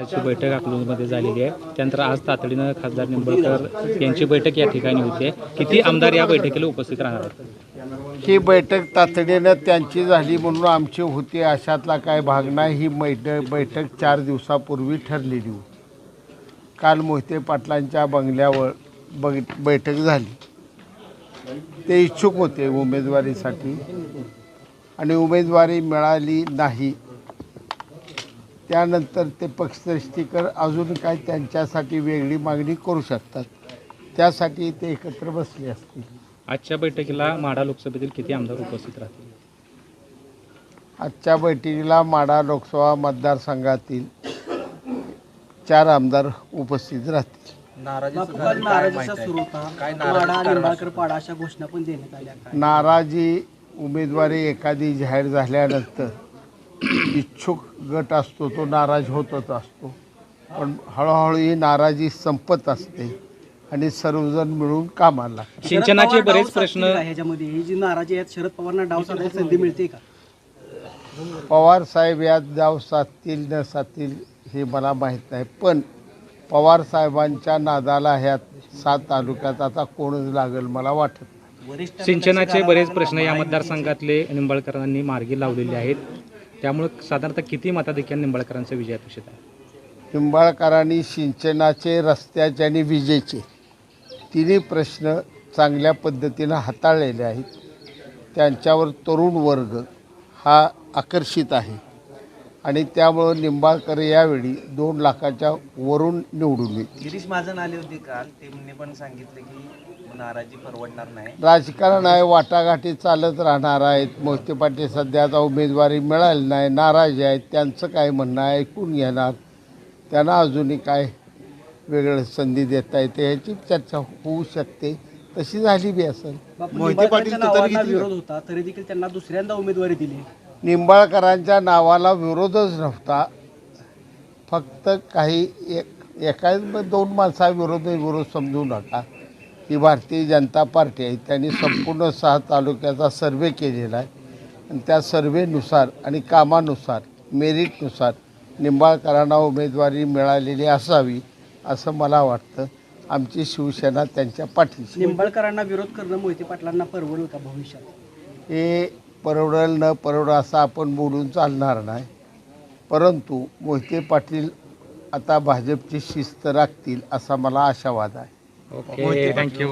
ची बैठक अकलूजमध्ये झालेली आहे. त्यानंतर आज तातडीनं खासदार निंबळकर यांची बैठक या ठिकाणी होते. किती आमदार या बैठकीला उपस्थित राहणार ही बैठक तातडीनं त्यांची झाली म्हणून आमची होती. अशातला काय भाग नाही. ही बैठक बैठक चार दिवसापूर्वी ठरलेली होती. काल मोहिते पाटलांच्या बंगल्यावर बग बैठक झाली. ते इच्छुक होते उमेदवारीसाठी. आणि उमेदवारी मिळाली नाही. त्यानंतर ते पक्षश्रेष्ठीकर अजून काय त्यांच्यासाठी वेगळी मागणी करू शकतात. त्यासाठी ते एकत्र बसले असतील. आजच्या बैठकीला माढा लोकसभेतील किती आमदार उपस्थित राहतील? आजच्या बैठकीला माढा लोकसभा मतदारसंघातील चार आमदार उपस्थित राहतील. बापू काल नाराजीचा सुरू होता. माडा निंबाळकर पाडा अशा घोषणा पण देण्यात आल्या. काय नाराजी उमेदवारी एखादी जाहीर झाल्यानंतर इच्छुक गट असतो तो नाराज होतच असतो. पण हळूहळू ही नाराजी संपत असते आणि सर्वजण मिळून कामाला. सिंचनाचे बरेच डाव प्रश्न ह्याच्यामध्ये? ही जी नाराजी आहेत शरद पवारांना डाव साधायची संधी मिळते का? पवार साहेब यात जाव साधतील न साधतील हे मला माहीत नाही. पण पवार साहेबांच्या नादाला ह्यात सात तालुक्यात आता कोणच लागेल मला वाटत नाही. सिंचनाचे बरेच प्रश्न या मतदारसंघातले निंबाळकरांनी मार्गी लावलेले आहेत. त्यामुळे साधारणतः किती मताधिक्याने निंबाळकरांचा विजय अपेक्षित आहे? निंबाळकरांनी सिंचनाचे रस्त्याचे आणि विजेचे तिन्ही प्रश्न चांगल्या पद्धतीनं हाताळलेले आहेत. त्यांच्यावर तरुण वर्ग हा आकर्षित आहे. आणि त्यामुळं निंबाळकर यावेळी दोन लाखाच्या वरून निवडून येतील गिरीश महाजन आले होते काल. त्यांनी पण सांगितलं की नाराजी परवडणार नाही. राजकारण आहे वाटाघाटी चालत राहणार आहेत. मोहिते पाटील सध्या आता उमेदवारी मिळाली नाही नाराज आहेत. त्यांचं काय म्हणणं आहे ऐकून घेणार. त्यांना अजूनही काय वेगळं संधी देता येते ह्याची चर्चा होऊ शकते. तशी झाली बी असेल. निंबाळकरांच्या नावाला विरोध होता तरी देखील त्यांना दुसऱ्यांदा उमेदवारी दिली. निंबाळकरांच्या नावाला विरोधच नव्हता. फक्त काही एक एका दोन माणसाविरोध विरोध समजू नका. ही भारतीय जनता पार्टी आहे. त्यांनी संपूर्ण सहा तालुक्याचा सर्वे केलेला आहे. आणि त्या सर्वेनुसार आणि कामानुसार मेरिटनुसार निंबाळकरांना उमेदवारी मिळालेली असावी असं मला वाटतं. आमची शिवसेना त्यांच्या पाठीशी निंबाळकरांना विरोध करणं मोहिते पाटलांना परवडेल का भविष्यात? हे परवडेल न परवड असं आपण बोलून चालणार नाही. परंतु मोहिते पाटील आता भाजपची शिस्त राखतील असा मला आशावाद आहे. Okay thank you